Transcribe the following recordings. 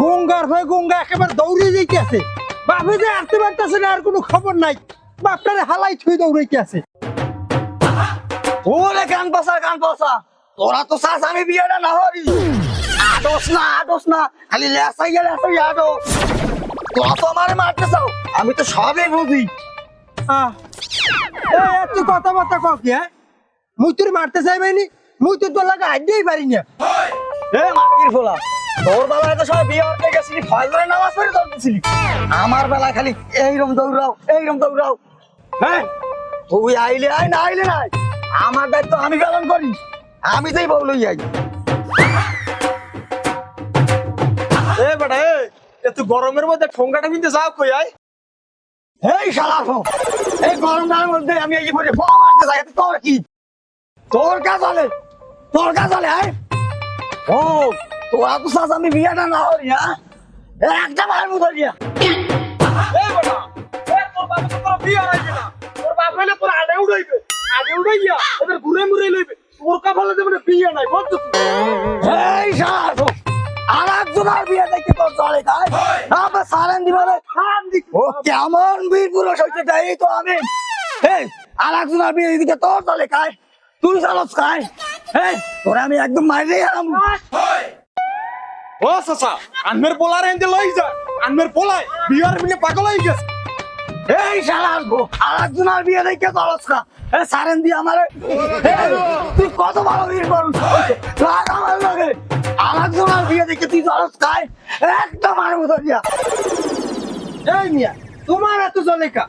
গঙ্গার ভয় গঙ্গা একেবারে দৌড়ে যাইতে আছে বাপে যে আসতে পারতেছে না আর কোনো খবর নাই। বাপটারে হালাই থুই দৌড়াইতে আছে ওরে কান পাসা কান পাসা তোরা তো চাস আমি বিয়েটা না হরি আদোস না আদোস না। খালি লেসাই গেলে লেসাই আদো তোরা তো আমারে মারতে চাও। আমি তো সবই বুঝি। এত কথাবার্তা কও কি হ্যাঁ? মুই তোর মারতে চাইবাইনি। মুই তো তোর লাগে হাইতেই পারি না এ মাটির ফোলা তোর বেলায় তো সবাই বিয়ে হতে গেছিলি ফজরের নামাজ পড়ে দৌড়তেছিলি আমার বেলায় খালি এইরকম দৌড়াও এইরকম দৌড়াও। হ্যাঁ তুই আইলে আয় না আইলে নাই আমার দায়িত্ব আমি পালন করি আমি যেই বউ লই যাই এ বেটা এ এত গরমের মধ্যে ঠোঙ্গাটা কিনতে যাও কই আয়। এই শালা এই গরমটার মধ্যে আমি এই করে ফোন মারতে যাই তোর কি? তোর কাজ হলে তোর কাজ হলে হ্যাঁ ও তোরা তো চাস আমি বিয়েটা না। হরি হ্যাঁ। একটা মারবো ধরিয়া তাই ও কেমন বীর পুরুষ হইতে যাই তো আমি। আর একজন আর বিয়ে দিকে তোর চলে খায় তুই চালস খায়। তোরে আমি একদম মাইরে গেলাম ও সাসা আনমের পোলার এনে লই যা। আনমের পোলাই বিয়ার মিলে পাগল হয়ে গেছে। এই শালা গো আর একজন বিয়ে দেখে চলস খা এ সারেন দি আমারে। তুই কত বড় বীর পুরুষ রাগ আমার লাগে। আর একজন আর বিয়ে দেখে তুই চলস খায় একদম মারবো ধরিয়া এই মিয়া তোমার এত জলেকা।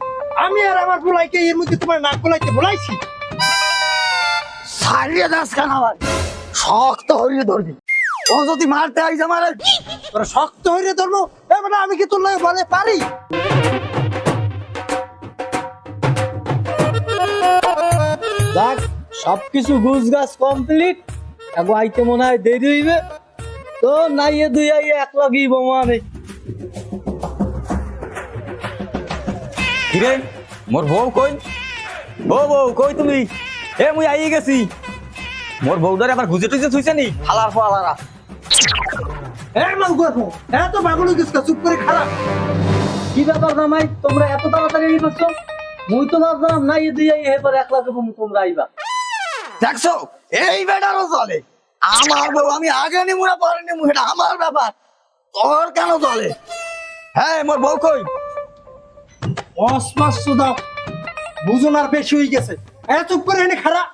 আমি আর আমার পোলাইকে এর মধ্যে তোমার নাক পোলাইতে বলাইছি সারিয়ে দাস কেন আবার? শক্ত হরিয়ে ধরবি। ও যদি মারতে আইস আমার তোরা শক্ত হইরে ধরবো। এবার আমি কি তোর লাগে বলে পারি? যাক সবকিছু গুছ গাছ কমপ্লিট এখন আইতে মনে হয় দেরি হইবে। তো নাইয়ে দুই আইয়ে এক লাগি বোমা নেই কিরে মোর বউ কই? ও বউ কই তুমি? এ মুই আই গেছি। মোর বউদারে আবার গুজে টুজে থুইছে নি? হালার ফালারা হয়ে চুপ করে খারাপ কি ব্যাপার জামাই? তোমরা এত তাড়াতাড়ি এই করছ? মুই তো ভাবলাম তোমরা আইবা। দেখছ? এই বেটারও চলে আমার বউ আমি আগে নিমু না পরে নিমু এটা আমার ব্যাপার। তোর কেন চলে হ্যাঁ মোর বউ কই? দাও বুঝুন আর বেশি হয়ে গেছে। এ চুপ করে এনে খারাপ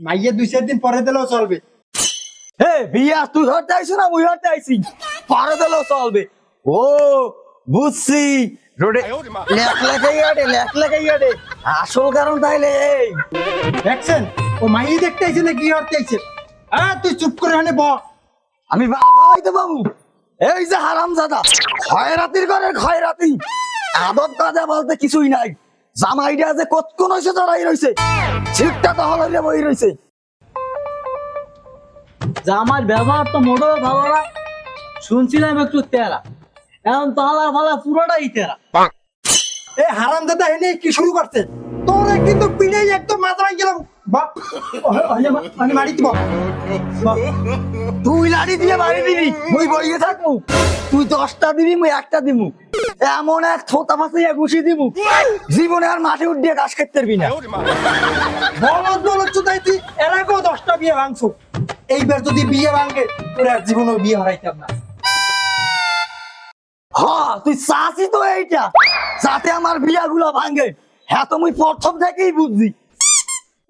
মাইয়ে দুই চার দিন পরে দিলেও চলবে। হে বিয়া তুই ধরতে আইসু না মুই ধরতে আইসি পরে দিলেও চলবে। ও বুঝছি। রোডে লেখ লেখাই আটে লেখ লেখাই আটে আসল কারণ তাইলে এই। দেখছেন? ও মাইয়ে দেখতে আইছে না কি হতে আইছে? হ্যাঁ তুই চুপ করে এনে ব। আমি ভাইতে বাবু এই যে হারাম দাদা খয়রাতির ঘরের খয়রাতি আদব কাজা বলতে কিছুই নাই। জামাইটা যে কতক্ষণ হয়েছে চড়াই রয়েছে ঠিকটা তো হলে বই রয়েছে জামার ব্যবহার তো মোটেও ভালো না। শুনছিলাম একটু তেরা। এখন তালা ফালা পুরোটাই তেরা। এ হারাম দাদা এনে কি শুরু করছে তোরে কিন্তু পিড়ে একদম মাথা ভাঙ গেলাম। বাপ মানে মারি দিব। তুই লাড়ি দিয়ে বাড়ি দিবি। মুই বইয়ে থাকব। তুই দশটা দিবি মুই একটা দিমু এমন এক থোতা ফাঁসিয়া ঘুষি দিমু জীবনে আর মাঠে উঠিয়ে ঘাস খেতে পারবি না। বলদ বলদ চুদাইতি এর আগেও দশটা বিয়ে ভাঙছো। এইবার যদি বিয়ে ভাঙে তোর আর জীবনেও বিয়ে হারাইতাম না। তুই চাষি তো এইটা। যাতে আমার বিয়াগুলো ভাঙে। হ্যাঁ তো মুই প্রথম থেকেই বুঝছি।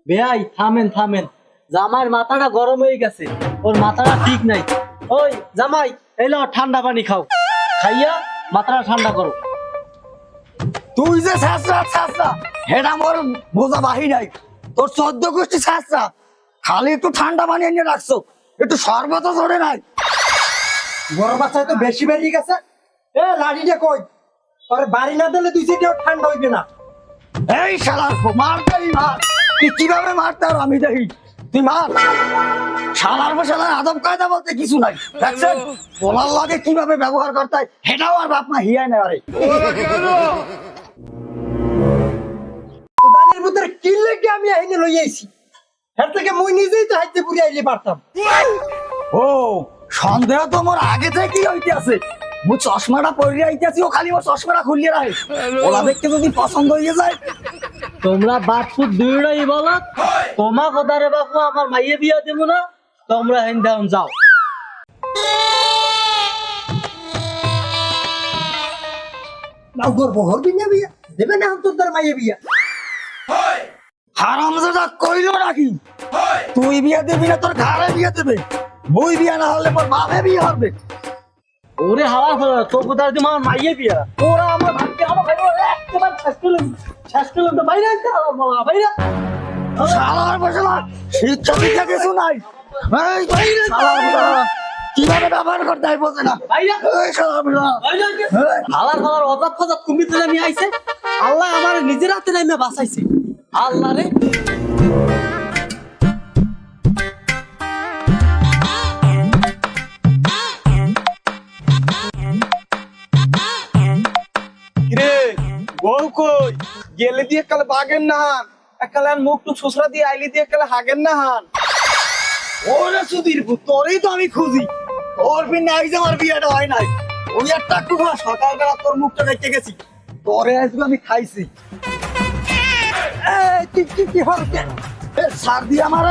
বেয়াই থামেন থামেন। জামাইয়ের মাথাটা গরম হয়ে গেছে। ওর মাথাটা ঠিক নাই। ওই জামাই এলো ঠান্ডা পানি খাও। খাইয়া মাথাটা ঠান্ডা করো। তুই যে শাসরা শাসরা হেডা মোর বোঝা বাহি নাই। তোর চোদ্দ গোষ্ঠী শাসরা খালি একটু ঠান্ডা পানি এনে রাখছো। একটু শরবত ধরে নাই। বড় বাচ্চা তো বেশি বেরিয়ে গেছে। এ লাঠিটা কই? আরে বাড়ি না দিলে দুই সেটাও ঠান্ডা হইবে না। এই শালার মারতেই মার। তুই কীভাবে মারতে আর আমি দেখি। তুই মার। শালার শালার আদব কায়দা বলতে কিছু নাই। দেখছেন? বলার লাগে কীভাবে ব্যবহার করতে হয় সেটাও আর বাপ মা হিয়ায় না আরে তো দানের ভিতরে কি লেগে আমি আইনে লই আইছি এর থেকে মুই নিজেই তো হাইতে পুরি আইলে পারতাম। ও সন্দেহ তো মোর আগে থেকেই হইতে আছে মু চশমাটা পরে আইতেছি ও খালি মোর চশমাটা খুলিয়ে রাখে। ওলা দেখতে যদি পছন্দ হয়ে যায়। তোমরা বাপুর দুইটাই বলো। তোমা কথা রে বাপু আমার মাইয়ে বিয়া দেবো না। তোমরা হেন দেন যাও। নাও করব হরবি না বিয়া। দেবে না তার মাইয়ে বিয়া। হারাম দাদা কইলো নাকি? তুই বিয়া দিবি না তোর ঘরে বিয়া দেবে। বই বিয়া না হলে তোর বাপে বিয়ে হবে। ওরে হাওয়া ফেলা মাইয়ে বিয়া তোরা আমার ভাবতে আমার ভাই একবার শেষ শেষ তো বাইরে বাইরে। শালার বসলা শিক্ষা দীক্ষা কিছু নাই? এই, শালার বসলা, কীভাবে ব্যবহার করতে হয় বোঝে না? বাইরে। হালার ফালার অজাত ফাজাত কুমিতে নামিয়ে আইছে। আল্লাহ আমার নিজের হাতে নামে বাঁচাইছে। আল্লাহ রে বউ কই? গেলে দিয়ে কালে বাগেন না হান। একালে আর মুখ টুক শ্বশুরা দিয়ে আইলি দিয়ে কালে হাগেন না হান। ওরে সুধীর পুত, তোরই তো আমি খুঁজি। তোর বিনা এই যে আমার বিয়েটা হয় নাই। ওই একটা টুকরা সকালবেলা তোর মুখটা দেখতে গেছি। তোরে আজকে আমি খাইছি। কি কি কি এ, সার দিয়ে আমার।